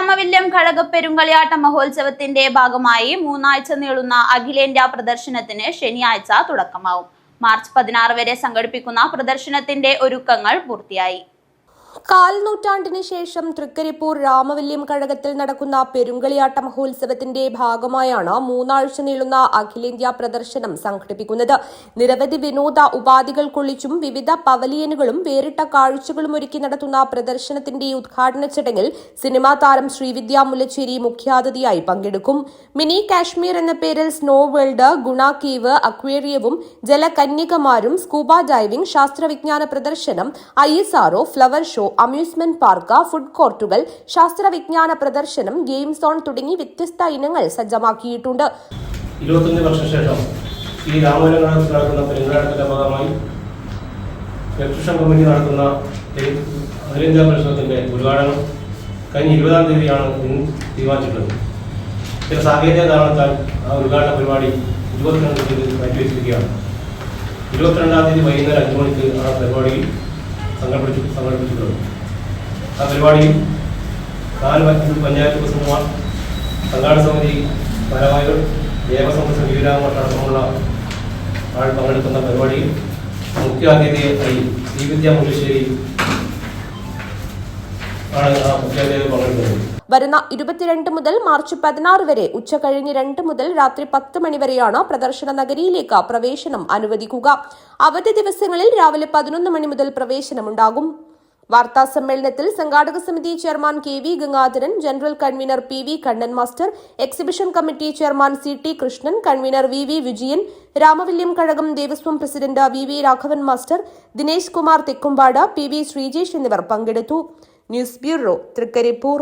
രാമവില്യം ഘടക പെരുങ്കളിയാട്ട മഹോത്സവത്തിന്റെ ഭാഗമായി മൂന്നാഴ്ച നീളുന്ന അഖിലേന്ത്യാ പ്രദർശനത്തിന് ശനിയാഴ്ച തുടക്കമാവും. മാർച്ച് പതിനാറ് വരെ സംഘടിപ്പിക്കുന്ന പ്രദർശനത്തിന്റെ ഒരുക്കങ്ങൾ പൂർത്തിയായി. കാൽ നൂറ്റാണ്ടിന് ശേഷം തൃക്കരിപ്പൂർ രാമവല്യം കഴകത്തിൽ നടക്കുന്ന പെരുങ്കളിയാട്ട മഹോത്സവത്തിന്റെ ഭാഗമായാണ് മൂന്നാഴ്ച നീളുന്ന അഖിലേന്ത്യാ പ്രദർശനം സംഘടിപ്പിക്കുന്നത്. നിരവധി വിനോദ ഉപാധികൾ കൊള്ളിച്ചും വിവിധ പവലിയനുകളും വേറിട്ട കാഴ്ചകളും ഒരുക്കി നടത്തുന്ന പ്രദർശനത്തിന്റെ ഉദ്ഘാടന ചടങ്ങിൽ സിനിമാ താരം ശ്രീവിദ്യ മുല്ലച്ചേരി മുഖ്യാതിഥിയായി പങ്കെടുക്കും. മിനി കാശ്മീർ എന്ന പേരിൽ സ്നോ വേൾഡ് ഗുണ കീവ് അക്വേറിയവും ജലകന്യകമാരും സ്കൂബ ഡൈവിംഗ് ശാസ്ത്രവിജ്ഞാന പ്രദർശനം I flower show amusement park food കോർട്ടുകൾ ശാസ്ത്രവിജ്ഞാന പ്രദർശനം ഗെയിം സോൺ തുടങ്ങി വ്യത്യസ്ത ഇനങ്ങൾ സജ്ജമാക്കിയിട്ടുണ്ട്. ഇരുപത്തഞ്ച് വർഷം ശേഷം ഈ രാമനഗരത്തിൽ നടക്കുന്ന പെരുന്നാളത്തിന്റെ ഭാഗമായി രക്ഷാ കമ്പനി നടത്തുന്ന അഖിലേന്ത്യാ പരിഷത്തിന്റെ ഉദ്ഘാടനം കഴിഞ്ഞ ഇരുപതാം തീയതിയാണ് തീരുമാനിച്ചിട്ടുള്ളത്. ചില സാങ്കേതിക കാരണത്താൽ ആ ഉദ്ഘാടന പരിപാടി ഇരുപത്തിരണ്ടാം തീയതി മാറ്റിവെച്ചിരിക്കുകയാണ്. ഇരുപത്തിരണ്ടാം തീയതി വൈകുന്നേരം അഞ്ച് മണിക്ക് ആ പരിപാടിയിൽ സംഘടിപ്പിച്ചു സംഘടിപ്പിച്ചിട്ടുള്ളത് ആ പരിപാടിയിൽ നാല് പഞ്ചായത്ത് പ്രസിഡന്റുമാർ സംഘാടന സമിതി ഭാരവാഹികൾ ദേവസ്വം ശ്രീരാമ അടക്കമുള്ള ആൾ പങ്കെടുക്കുന്ന പരിപാടിയിൽ മുഖ്യാതിഥിയായി ശ്രീവിദ്യ മുല്ലശ്ശേരി ആണ് ആ മുഖ്യാതിഥിയായി പങ്കെടുക്കുന്നത്. വരുന്ന ഇരുപത്തിരണ്ട് മുതൽ മാർച്ച് പതിനാറ് വരെ ഉച്ച കഴിഞ്ഞ് രണ്ട് മുതൽ രാത്രി പത്ത് മണിവരെയാണ് പ്രദർശന നഗരിയിലേക്ക് പ്രവേശനം അനുവദിക്കുക. അവധി ദിവസങ്ങളിൽ രാവിലെ പതിനൊന്ന് മണി മുതൽ പ്രവേശനമുണ്ടാകും വാർത്താ സമ്മേളനത്തിൽ സംഘാടക സമിതി chairman K V Gangadharan general convener P V Kannan master exhibition committee chairman C T Krishnan convener V V Vijayan Ramavilliam Kazhakam Devaswom president V V Raghavan master Dinesh Kumar Thekkumpad P V Sreejesh എന്നിവർ പങ്കെടുത്തു. News bureau Trikaripur.